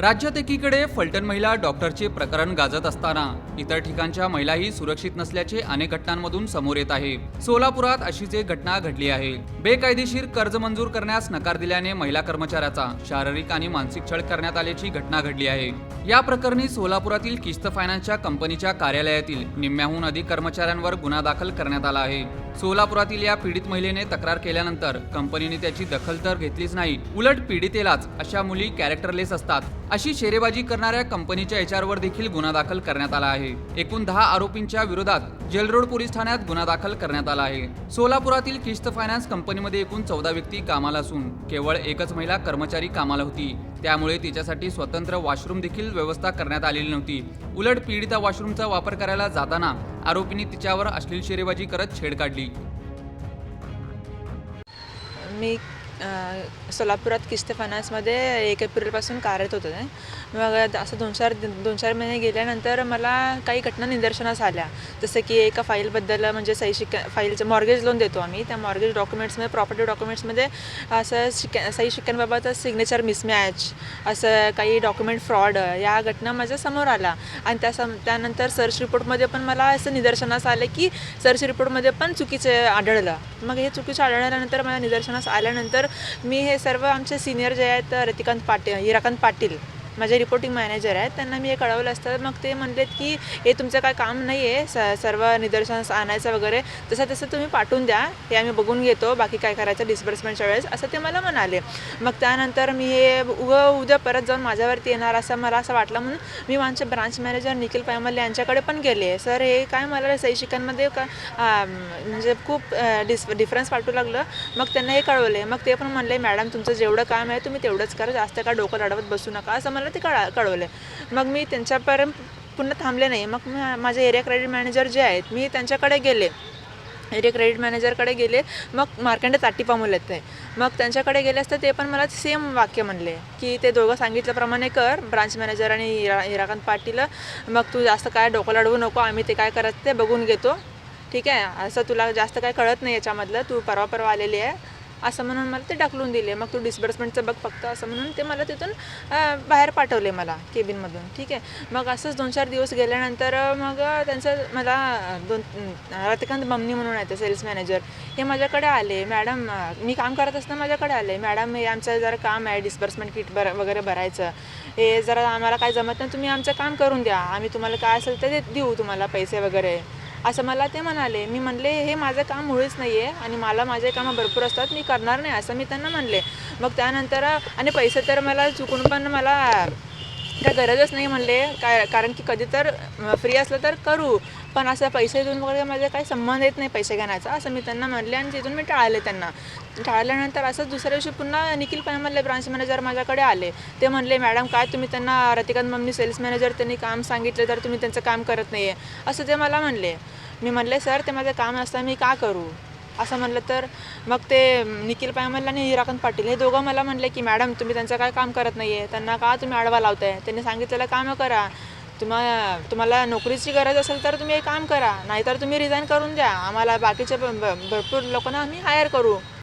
राज्यात एकीकडे फलटण महिला डॉक्टरचे प्रकरण गाजत असताना इतर ठिकाणच्या महिलाही सुरक्षित नसल्याचे अनेक घटनांमधून समोर येत आहे. सोलापुरात अशीच एक घटना घडली आहे. बेकायदेशीर कर्ज मंजूर करण्यास नकार दिल्याने महिला कर्मचाऱ्याचा शारीरिक आणि मानसिक छळ करण्यात आल्याची घटना घडली आहे. या प्रकरणी सोलापुरातील किस्त फायनान्सच्या कंपनीच्या कार्यालयातील निम्म्याहून अधिक कर्मचाऱ्यांवर गुन्हा दाखल करण्यात आला आहे. सोलापुरातील या पीडित महिलेने तक्रार केल्यानंतर कंपनीने त्याची दखल तर घेतलीच नाही उलट पीडितेलाच अशा मुली कॅरेक्टरलेस असतात. अशी शेरेबाजी करणाऱ्या कंपनीच्या एचआरवर देखील गुन्हा दाखल करण्यात आला आहे. एकूण दहा आरोपींच्या विरोधात जेलरोड पोलीस ठाण्यात गुन्हा दाखल करण्यात आला आहे. सोलापुरातील किस्त फायनान्स कंपनीमध्ये एकूण चौदा व्यक्ती कामाला असून केवळ एकच महिला कर्मचारी कामाला होती. त्यामुळे तिच्यासाठी स्वतंत्र वॉशरूम देखील व्यवस्था करण्यात आलेली नव्हती. उलट पीडिता वॉशरूमचा वापर करायला जाताना आरोपींनी तिच्यावर अश्लील शेरेबाजी करत छेड काढली. मी सोलापुरात किस्त फायनान्समध्ये एक एप्रिलपासून कार्यरत ते. मग असं दोन चार दोन चार महिने गेल्यानंतर मला काही घटना निदर्शनास आल्या जसं की एका फाईलबद्दल म्हणजे सही शिक्का फाईलचं मॉर्गेज लोन देतो आम्ही. त्या मॉर्गेज डॉक्युमेंट्समध्ये प्रॉपर्टी डॉक्युमेंट्समध्ये असं शिक्या सही शिक्क्यांबाबत सिग्नेचर मिसमॅच असं काही डॉक्युमेंट फ्रॉड या घटना माझ्यासमोर आला आणि त्या सम त्यानंतर सर्च रिपोर्टमध्ये पण मला असं निदर्शनास आलं की सर्च रिपोर्टमध्ये पण चुकीचे आढळलं. मग हे चुकीचं आढळल्यानंतर मला निदर्शनास आल्यानंतर मी हे सर्व आमचे सिनियर जे आहेत रतिकांत पाटील हिराकांत पाटील माझे रिपोर्टिंग मॅनेजर आहेत त्यांना मी हे कळवलं असतं. मग ते म्हणलेत की हे तुमचं काय काम नाही आहे स सर्व निदर्शनास आणायचं वगैरे. तसं तसं तुम्ही पाठवून द्या. हे आम्ही बघून घेतो. बाकी काय करायचं डिस्बर्समेंटच्या वेळेस. असं ते मला म्हणाले. मग त्यानंतर मी हे उगं उद्या परत जाऊन माझ्यावरती येणार असं मला असं वाटलं म्हणून मी माझे ब्रांच मॅनेजर निखिल पायमल यांच्याकडे पण गेले. सर हे काय मला सई शिकांमध्ये का म्हणजे खूप डिस डिफरन्स वाटू लागलं. मग त्यांना हे कळवले. मग ते पण म्हणले मॅडम तुमचं जेवढं काम आहे तुम्ही तेवढंच करा. जास्त काय डोकं लढवत बसू नका. असं मला ते कळा कळवले मग मी त्यांच्यापर्यंत पुन्हा थांबले नाही. मग माझे एरिया क्रेडिट मॅनेजर जे आहेत मी त्यांच्याकडे गेले. एरिया क्रेडिट मॅनेजरकडे गेले. मग मार्कंडे ताटी येत आहे मग त्यांच्याकडे गेले असता ते पण मला सेम वाक्य म्हणले की ते दोघं सांगितल्याप्रमाणे कर ब्रांच मॅनेजर आणि हिरा हिराकांत पाटील. मग तू जास्त काय डोकं लढवू नको आम्ही ते काय करत ते बघून घेतो. ठीक आहे? असं तुला जास्त काय कळत नाही याच्यामधलं. तू परवा परवा आलेली आहे. असं म्हणून मला ते ढकलून दिले. मग तू डिस्बर्समेंटचं बघ फक्त असं म्हणून ते मला तिथून बाहेर पाठवले मला केबिनमधून ठीक आहे? मग असंच दोन चार दिवस गेल्यानंतर मग त्यांचं मला दोन रतिकांत बमनी म्हणून आहे ते सेल्स मॅनेजर हे माझ्याकडे आले. मॅडम मी काम करत असताना माझ्याकडे आले. मॅडम हे आमचं जरा काम आहे डिस्बर्समेंट किट बर वगैरे भरायचं. हे जरा आम्हाला काय जमत नाही तुम्ही आमचं काम करून द्या. आम्ही तुम्हाला काय असेल ते देऊ तुम्हाला पैसे वगैरे. असं मला ते म्हणाले. मी म्हणले हे माझं काम मुळीच नाही आहे आणि मला माझे कामं भरपूर असतात मी करणार नाही असं मी त्यांना म्हणले. मग त्यानंतर आणि पैसे तर मला चुकून पण मला काय गरजच नाही म्हणले काय कारण की कधी तर फ्री असलं तर करू. पण असं पैसे देऊन वगैरे माझा काही संबंध येत नाही पैसे घेण्याचा. असं मी त्यांना म्हणले आणि तिथून मी टाळले त्यांना. टाळल्यानंतर असंच दुसऱ्या दिवशी पुन्हा निखिल पायमल्ले ब्रांच मॅनेजर माझ्याकडे आले. ते म्हणले मॅडम काय तुम्ही त्यांना रतिकांत मम्मी सेल्स मॅनेजर त्यांनी काम सांगितलं तर तुम्ही त्यांचं काम करत नाही आहे असं ते मला म्हणले. मी म्हणले सर ते माझं काम असतं मी का करू? असं म्हणलं तर मग ते निखिल पायमल आणि हिराकांत पाटील हे दोघं मला म्हणले की मॅडम तुम्ही त्यांचं काय काम करत नाही आहे त्यांना का तुम्ही आडवा लावताय? त्यांनी सांगितलेलं कामं करा. तुम्हा तुम्हाला नोकरीची गरज असेल तर तुम्ही एक काम करा नाहीतर तुम्ही रिझाईन करून द्या. आम्हाला बाकीचे भरपूर लोकांना आम्ही हायर करू.